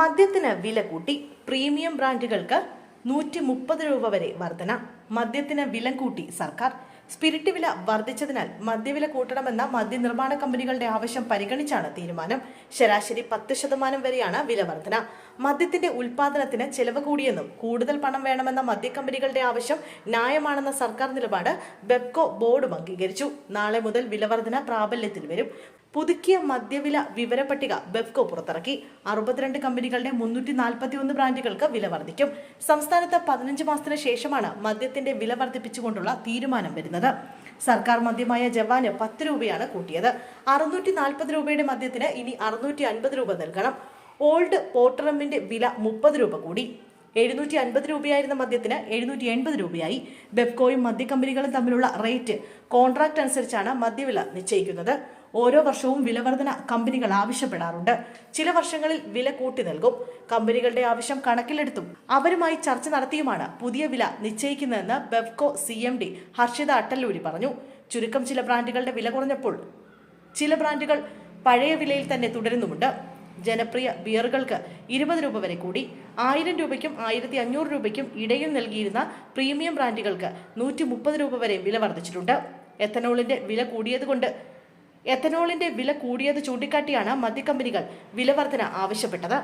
മദ്യത്തിന് വില കൂട്ടി പ്രീമിയം ബ്രാൻഡുകൾക്ക് നൂറ്റി മുപ്പത് രൂപ വരെ വർധന. മദ്യത്തിന് വില കൂട്ടി സർക്കാർ. സ്പിരിറ്റ് വില വർദ്ധിച്ചതിനാൽ മദ്യവില കൂട്ടണമെന്ന മദ്യനിർമ്മാണ കമ്പനികളുടെ ആവശ്യം പരിഗണിച്ചാണ് തീരുമാനം. ശരാശരി പത്ത് ശതമാനം വരെയാണ് വില വർധന. മദ്യത്തിന്റെ ഉൽപാദനത്തിന് ചെലവ് കൂടിയെന്നും കൂടുതൽ പണം വേണമെന്ന മദ്യക്കമ്പനികളുടെ ആവശ്യം ന്യായമാണെന്ന സർക്കാർ നിലപാട് ബെബ്കോ ബോർഡും അംഗീകരിച്ചു. നാളെ മുതൽ വിലവർധന പ്രാബല്യത്തിൽ വരും. പുതുക്കിയ മദ്യവില വിവര പട്ടിക ബെഫ്കോ പുറത്തിറക്കി. അറുപത്തിരണ്ട് കമ്പനികളുടെ മുന്നൂറ്റി നാൽപ്പത്തി ഒന്ന് ബ്രാൻഡുകൾക്ക് വില വർദ്ധിക്കും. സംസ്ഥാനത്ത് പതിനഞ്ച് മാസത്തിന് ശേഷമാണ് മദ്യത്തിന്റെ വില വർദ്ധിപ്പിച്ചുകൊണ്ടുള്ള തീരുമാനം വരുന്നത്. സർക്കാർ മദ്യമായ ജവാന് പത്ത് രൂപയാണ് കൂട്ടിയത്. അറുന്നൂറ്റി നാൽപ്പത് രൂപയുടെ മദ്യത്തിന് ഇനി അറുന്നൂറ്റി അൻപത് രൂപ നൽകണം. ഓൾഡ് പോട്ടറമ്മിന്റെ വില മുപ്പത് രൂപ കൂടി. എഴുന്നൂറ്റി അൻപത് രൂപയായിരുന്ന മദ്യത്തിന് എഴുന്നൂറ്റി എൺപത് രൂപയായി. ബെബ്കോയും മദ്യക്കമ്പനികളും തമ്മിലുള്ള റേറ്റ് കോൺട്രാക്ട് അനുസരിച്ചാണ് മദ്യവില നിശ്ചയിക്കുന്നത്. ഓരോ വർഷവും വിലവർധന കമ്പനികൾ ആവശ്യപ്പെടാറുണ്ട്. ചില വർഷങ്ങളിൽ വില കൂട്ടി നൽകും. കമ്പനികളുടെ ആവശ്യം കണക്കിലെടുത്തും അവരുമായി ചർച്ച നടത്തിയുമാണ് പുതിയ വില നിശ്ചയിക്കുന്നതെന്ന് Bevco C M D Harshita Attaluri പറഞ്ഞു. ചുരുക്കം ചില ബ്രാൻഡുകളുടെ വില കുറഞ്ഞപ്പോൾ ചില ബ്രാൻഡുകൾ പഴയ വിലയിൽ തന്നെ തുടരുന്നുമുണ്ട്. ജനപ്രിയ ബിയറുകൾക്ക് ഇരുപത് രൂപ വരെ കൂടി. ആയിരം രൂപയ്ക്കും ആയിരത്തി അഞ്ഞൂറ് രൂപയ്ക്കും ഇടയിൽ നൽകിയിരുന്ന പ്രീമിയം ബ്രാൻഡുകൾക്ക് നൂറ്റി മുപ്പത് രൂപ വരെ വില വർദ്ധിച്ചിട്ടുണ്ട്. എത്തനോളിന്റെ വില കൂടിയതുകൊണ്ട് എത്തനോളിന്റെ വില കൂടിയത് ചൂണ്ടിക്കാട്ടിയാണ് മദ്യക്കമ്പനികൾ വില വർധന ആവശ്യപ്പെട്ടത്.